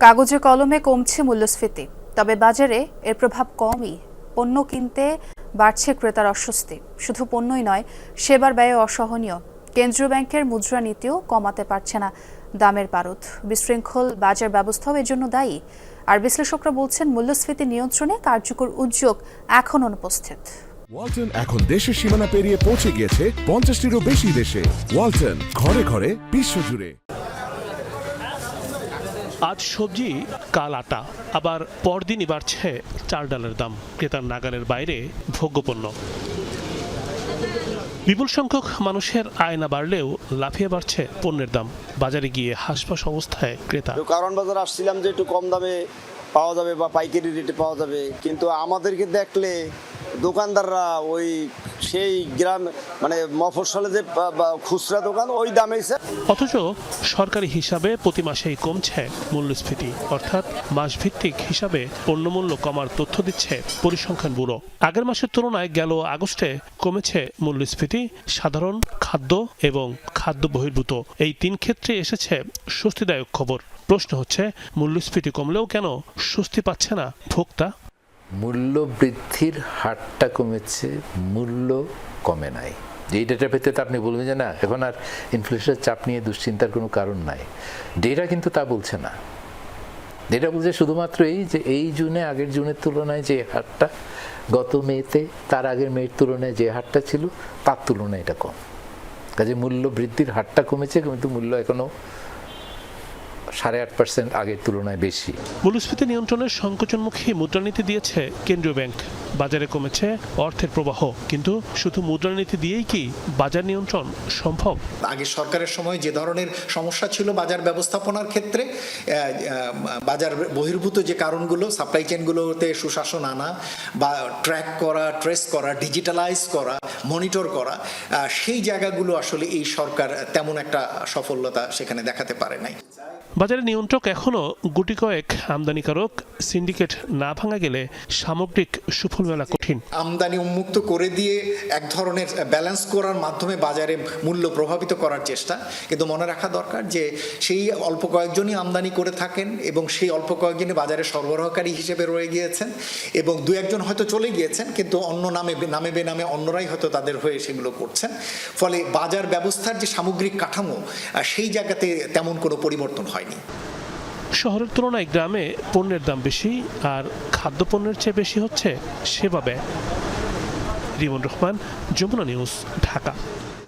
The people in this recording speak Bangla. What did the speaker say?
কাগজে কলমে কমছে মূল্যস্ফীতি, তবে বাজারে এর প্রভাব কমই। পণ্য কিনতে বাড়ছে ক্রেতার অস্বস্তি। শুধু পণ্যই নয়, সেবার ব্যয় অসহনীয়। কেন্দ্রীয় ব্যাংকের মুদ্রা নীতিও কমাতে পারছে না দামের পারদ। বিশৃঙ্খল বাজার ব্যবস্থাও এর জন্য দায়ী। আর বিশ্লেষকরা বলছেন, মূল্যস্ফীতি নিয়ন্ত্রণে কার্যকর উদ্যোগ এখন অনুপস্থিত। ওয়ালটন এখন দেশের সীমানা পেরিয়ে পৌঁছে গিয়েছে পঞ্চাশটিরও বেশি দেশে। ওয়ালটন, ঘরে ঘরে বিশ্বজুড়ে আজ সবজি, কাল আটা, আবার পরদিনই বাড়ছে চাল ডালের দাম। ক্রেতার নাগালের বাইরে ভোগ্যপণ্য। বিপুল সংখ্যক মানুষের আয় না বাড়লেও লাফিয়ে বাড়ছে পণ্যের দাম। বাজারে গিয়ে হাসপাস অবস্থায় ক্রেতা। কারণ বাজার আসছিলাম যে একটু কম দামে পাওয়া যাবে বা পাইকারি রেটে পাওয়া যাবে। কিন্তু আমাদেরকে দেখলে দোকানদাররা ওই সেই গ্রাম মানে মফস্বলে যে খুচরা দোকান, ওই দামে অথচ সরকারি হিসাবে প্রতি মাসেই কমছে মূল্যস্ফীতি। অর্থাৎ মাসভিত্তিক হিসাবে পণ্যমূল্য কমার তথ্য দিচ্ছে পরিসংখ্যান ব্যুরো। আগের মাসের তুলনায় গেল আগস্টে কমেছে মূল্যস্ফীতি সাধারণ খাদ্য এবং খাদ্য বহির্ভূত। এই তিন ক্ষেত্রে এসেছে স্বস্তিদায়ক খবর। প্রশ্ন হচ্ছে, মূল্যস্ফীতি কমলেও কেন স্বস্তি পাচ্ছে না ভোক্তা? মূল্য বৃদ্ধির হারটা কমেছে, মূল্য কমে নাই। যে ডেটার ভিত্তিতে আপনি বলবেন যে না, এখন আর ইনফ্লেশনের চাপ নিয়ে দুশ্চিন্তার কোনো কারণ নাই। ডেটা কিন্তু তা বলছে না। ডেটা বলছে শুধুমাত্র এই যে এই জুনে, আগের জুনের তুলনায় যে হারটা, গত মেতে, তার আগের মেয়ের তুলনায় যে হারটা ছিল, তার তুলনায় এটা কম। কাজে মূল্য বৃদ্ধির হারটা কমেছে, কিন্তু মূল্য এখনও সাড়ে আট পার্সেন্ট আগের তুলনায় বেশি। মূল্যস্ফীতি নিয়ন্ত্রণের সংকোচনমুখী মুদ্রানীতি দিয়েছে কেন্দ্রীয় ব্যাংক। বাজারে কমেছে অর্থের প্রবাহ কিন্তু শুধু মুদ্রানীতি দিয়েই কি বাজার নিয়ন্ত্রণ সম্ভব? আগে সরকারের সময় যে ধরনের সমস্যা ছিল বাজার ব্যবস্থাপনার ক্ষেত্রে বাজার বহির্ভূত যে কারণগুলো সাপ্লাই চেনগুলোতে সুশাসন আনা বা ট্র্যাক করা ট্রেস করা ডিজিটালাইজ করা মনিটর করা সেই জায়গাগুলো আসলে এই সরকার তেমন একটা সফলতা সেখানে দেখাতে পারে নাই। বাজারে নিয়ন্ত্রক এখনও গুটি কয়েক আমদানিকারক সিন্ডিকেট না ভাঙা গেলে সামগ্রিক সুফল মেলা কঠিন। আমদানি উন্মুক্ত করে দিয়ে এক ধরনের ব্যালেন্স করার মাধ্যমে বাজারে মূল্য প্রভাবিত করার চেষ্টা। কিন্তু মনে রাখা দরকার যে, সেই অল্প কয়েকজনই আমদানি করে থাকেন এবং সেই অল্প কয়েকজনই বাজারে সরবরাহকারী হিসেবে রয়ে গিয়েছেন এবং দু একজন হয়তো চলে গিয়েছেন, কিন্তু অন্য নামে নামে বেনামে অন্যরাই হয়তো তাদের হয়ে সেগুলো করছেন। ফলে বাজার ব্যবস্থার যে সামগ্রিক কাঠামো সেই জায়গাতে তেমন কোনো পরিবর্তন হয়নি শহরের তুলনায় গ্রামে পণ্যের দাম বেশি আর খাদ্যপণ্যের চেয়ে বেশি হচ্ছে সেবা ব্যয় রিমন রহমান, যমুনা নিউজ, ঢাকা।